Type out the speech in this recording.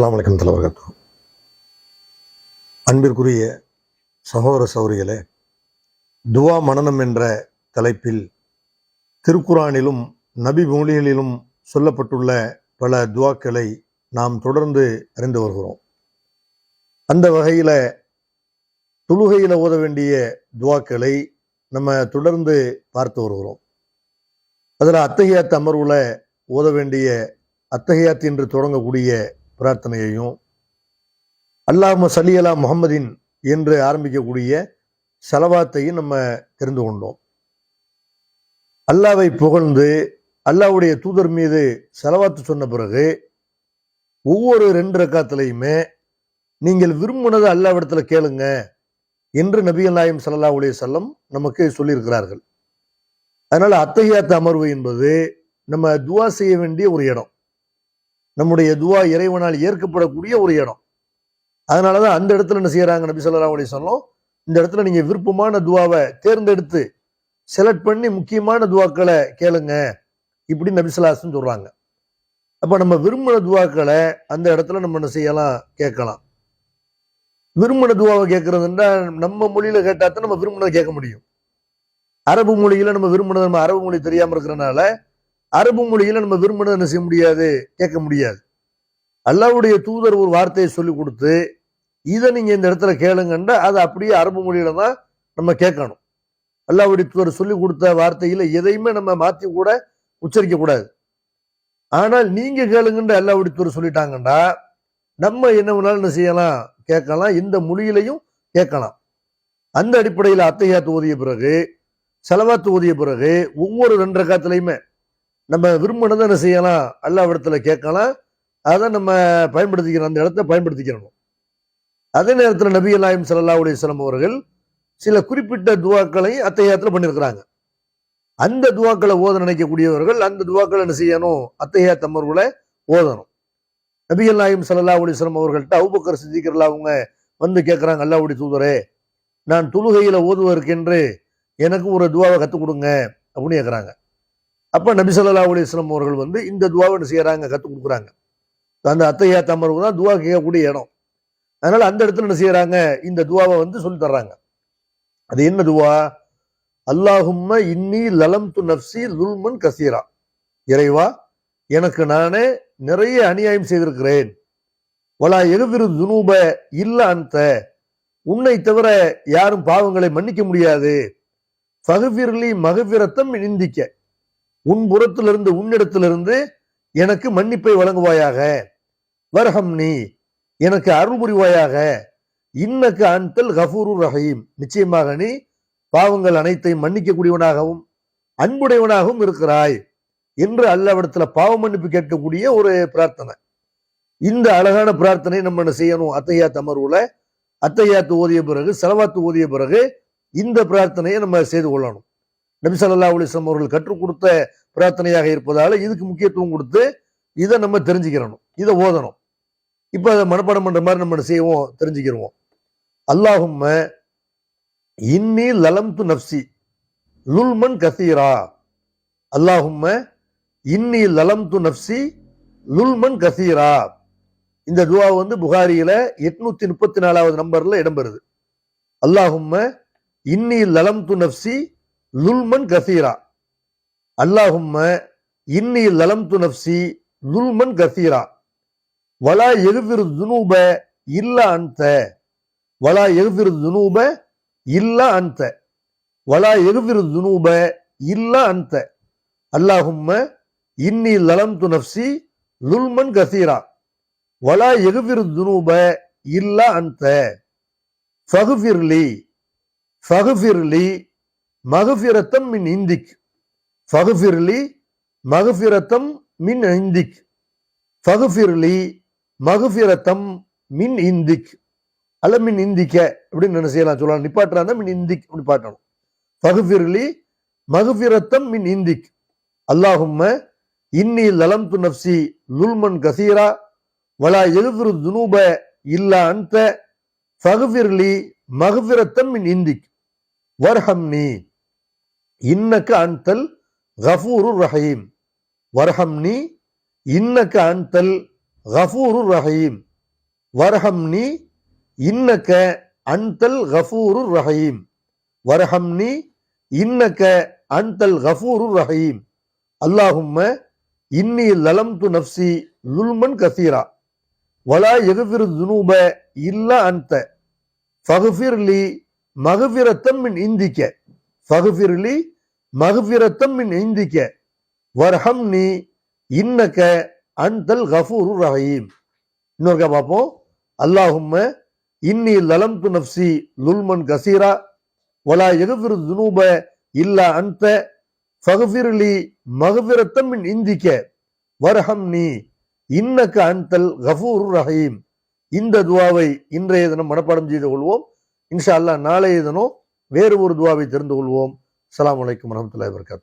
அஸ்லாம் வலைக்கம் தலைவர்கள் அன்பிற்குரிய சகோதர சௌரிகளே துவா மனனம் என்ற தலைப்பில் திருக்குரானிலும் நபி மொழிகளிலும் சொல்லப்பட்டுள்ள பல துவாக்களை நாம் தொடர்ந்து அறிந்து வருகிறோம். அந்த வகையில் தொழுகையில் ஓத வேண்டிய துவாக்களை நம்ம தொடர்ந்து பார்த்து வருகிறோம். அதில் அத்தகையாத் அமர்வுல ஓத வேண்டிய அத்தகையாத் என்று தொடங்கக்கூடிய பிரார்த்தனையையும் அல்லாஹ் சலி அலா முகமதின் என்று ஆரம்பிக்கக்கூடிய செலவாத்தையும் நம்ம தெரிந்து கொண்டோம். அல்லாவை புகழ்ந்து அல்லாவுடைய தூதர் மீது செலவாத்து சொன்ன பிறகு ஒவ்வொரு ரெண்டு ரக்காத்துலையுமே நீங்கள் விரும்பினதை அல்லாவிடத்தில் கேளுங்க என்று நபிகள் நாயம் சல்லா உலக செல்லம் நமக்கு சொல்லியிருக்கிறார்கள். அதனால் அத்தகையாத்த அமர்வு என்பது நம்ம துவா செய்ய வேண்டிய ஒரு இடம். நம்முடைய துவா இறைவனால் ஏற்கப்படக்கூடிய ஒரு இடம். அதனாலதான் அந்த இடத்துல என்ன செய்கிறாங்க நபி சொல்லலாம் அப்படி சொல்லம் இந்த இடத்துல நீங்கள் விருப்பமான துவாவை தேர்ந்தெடுத்து செலக்ட் பண்ணி முக்கியமான துவாக்களை கேளுங்க. இப்படி நபிசலாசன் சொல்கிறாங்க அப்போ நம்ம விரும்பின துவாக்களை அந்த இடத்துல நம்ம என்ன செய்யலாம்? கேட்கலாம். விரும்பின துவாவை கேட்கறதுன்னா நம்ம மொழியில் கேட்டால் தான் நம்ம விரும்பினதை கேட்க முடியும். அரபு மொழியில் நம்ம விரும்பினது நம்ம அரபு மொழி தெரியாமல் இருக்கிறனால அரபு மொழியில் நம்ம விரும்பினதை என்ன செய்ய முடியாது? கேட்க முடியாது. அல்லாவுடைய தூதர் ஒரு வார்த்தையை சொல்லி கொடுத்து இதை நீங்கள் இந்த இடத்துல கேளுங்கன்னா அதை அப்படியே அரபு மொழியில தான் நம்ம கேட்கணும். அல்லாவுடைய தூதர் சொல்லி கொடுத்த வார்த்தையில் எதையுமே நம்ம மாற்றி கூட உச்சரிக்கக்கூடாது ஆனால் நீங்கள் கேளுங்கன்ற அல்லாவுடைய தூதர் சொல்லிட்டாங்கன்னா நம்ம என்ன வேணாலும் என்ன செய்யலாம்? கேட்கலாம். இந்த மொழியிலையும் கேட்கலாம். அந்த அடிப்படையில் அத்தையா ஓதிய பிறகு செலவாத்து ஓதிய பிறகு ஒவ்வொரு ரெண்டு காத்துலையுமே நம்ம விரும்பினதை என்ன செய்யலாம்? அல்லாவிடத்துல கேட்கலாம். அதை நம்ம பயன்படுத்திக்கிறோம் அந்த இடத்த பயன்படுத்திக்கிறணும். அதே நேரத்தில் நபி அல்லாயும் சல்லா அலிஸ்லாம் அவர்கள் சில குறிப்பிட்ட துவாக்களை அத்தையாத்துல பண்ணியிருக்கிறாங்க அந்த துவாக்களை ஓத நினைக்கக்கூடியவர்கள் அந்த துவாக்களை என்ன செய்யணும்? அத்தையா தம்மர்களை ஓதணும். நபி நாயும் சல்லா அலிஸ்லாம் அவர்கள்ட்ட அவுபக்கர் சித்திக்கிறல அவங்க வந்து கேட்குறாங்க அல்லாவுடைய தூதரே நான் தொழுகையில் ஓதுவதற்கென்று எனக்கு ஒரு துவாவை கற்றுக் கொடுங்க அப்படின்னு கேட்குறாங்க. அப்போ நபி சொல்லா அலிஸ்லாம் அவர்கள் வந்து இந்த துவாவை என்ன செய்கிறாங்க கற்றுக் கொடுக்குறாங்க. அந்த அத்தையா தமர்வு தான் துவா கேட்கக்கூடிய இடம். அதனால் அந்த இடத்துல என்ன செய்கிறாங்க இந்த துவாவை வந்து சொல்லி தர்றாங்க. அது என்ன துவா? அல்லாஹும்ம இன்னி லலம் து நப்சி லுல்மன் கசீரா. இறைவா எனக்கு நானே நிறைய அநியாயம் செய்திருக்கிறேன். வலா எகுவிரு துனூப இல்ல அந்த உன்னை தவிர யாரும் பாவங்களை மன்னிக்க முடியாது. ஃபகுவிர்லி மகவிரத்தம் நிந்திக்க உன் புறத்திலிருந்து உன்னிடத்திலிருந்து எனக்கு மன்னிப்பை வழங்குவாயாக. வர்ஹம் நீ எனக்கு அருள் புரிவாயாக. இன்னக்கு அன்தல் கஃபூரு ரஹீம். நிச்சயமாக நீ பாவங்கள் அனைத்தையும் மன்னிக்கக்கூடியவனாகவும் அன்புடையவனாகவும் இருக்கிறாய் என்று அல்லாவிடத்துல பாவ மன்னிப்பு கேட்கக்கூடிய ஒரு பிரார்த்தனை. இந்த அழகான பிரார்த்தனை நம்ம என்ன செய்யணும்? அத்தையா தமர்வுல அத்தையாத்து ஓதிய பிறகு செலவாத்து ஓதிய பிறகு இந்த பிரார்த்தனையை நம்ம செய்து கொள்ளணும். நபிசல்லா அலிஸ்லாம் அவர்கள் கற்றுக் கொடுத்த பிரார்த்தனையாக இருப்பதால் இதுக்கு முக்கியத்துவம் கொடுத்து இதை நம்ம தெரிஞ்சுக்கிறணும். இதை ஓதணும். இப்போ அதை மனப்பாடம் பண்ணுற மாதிரி நம்ம செய்வோம்? தெரிஞ்சுக்கிறோம் அல்லாஹும் இன்னி லலம் து நப்சி லுல்மன் கசீரா. அல்லாஹும் இன்னி லலம் து நப்சி லுல்மன் கசீரா. இந்த துவா வந்து புகாரியில எட்நூத்தி முப்பத்தி நாலாவது நம்பர்ல இடம்பெறுது. அல்லாஹும் இன்னி லலம் து நப்சி லுல்மன் கசீரா அல்லாஹும்ம இன்னி லலம் துனப்சி லுல்மன் கசீரா வலா எகுவிரு துனூப இல்ல அந்த வலா எகுவிரு துனூப இல்ல அந்த வலா எகுவிரு துனூப இல்ல அந்த அல்லாஹும்ம இன்னி லலம் துனப்சி லுல்மன் கசீரா வலா எகுவிரு துனூப இல்ல அந்த ஃபகுஃபிர்லி ஃபகுஃபிர்லி மகஃபிரத்தம் மின் இந்திக். ஃபகுஃபிர்லி மகஃபிரத்தம் மின் இந்திக். ஃபகுஃபிர்லி மகஃபிரத்தம் மின் இந்திக். அல்ல மின் இந்திக்க அப்படின்னு என்ன செய்யலாம்? சொல்லலாம். நிப்பாட்டுறாங்க மின் இந்திக் அப்படி பாட்டணும் ஃபகுஃபிர்லி மகஃபிரத்தம் மின் இந்திக். அல்லாஹும்ம இன்னி லலம் து நப்சி லுல்மன் கசீரா வலா எலுஃபிரு துனூப இல்லா அந்த ஃபகுஃபிர்லி மகஃபிரத்தம் மின் இந்திக். வர்ஹம்னி. இன்னக்க அன்தல் கஃபூரு ரஹீம். வர்ஹம்னி இன்னக்க அன்தல் கஃபூரு ரஹீம். வரஹம்னி இன்னக்க அன்தல் கஃபூரு ரஹீம். வரஹம்னி இன்னக்க அன்தல் கஃபூரு ரஹீம். அல்லாஹும்ம இன்னி லலம் து நஃப்சி லுல்மன் கசீரா. வலா எகுஃபிரு துனூப இல்ல அன்த. ஃபகுஃபிர்லி மகுஃபிரத்தம் மின் இந்திக்க. ஃபகுஃபிர்லி மகுஃபிரத்தம் மின் இந்திக்க நீ இன்னக்க அன்தல் கஃபூரு ரஹீம். இன்னொருக்கா பார்ப்போம். அல்லாஹும்ம இன்னி லலம்து நப்சி லுல்மன் கசீரா. வலா எகுஃபிரு துனூப இல்லா அந்த ஃபகுஃபிர்லி மகுஃபிரத்தம் மின் இந்திக்க நீ இன்னக்க அன்தல் கஃபூர் ரஹீம். இந்த துவாவை இன்றைய தினம் மனப்பாடம் செய்து கொள்வோம். இன்ஷா அல்லாஹ் நாளைய தினம் வேறு ஒரு துவாவை தெரிந்து கொள்வோம். அலாம் வலைக்கம் வரமத்துல வபரகாத்துஹு.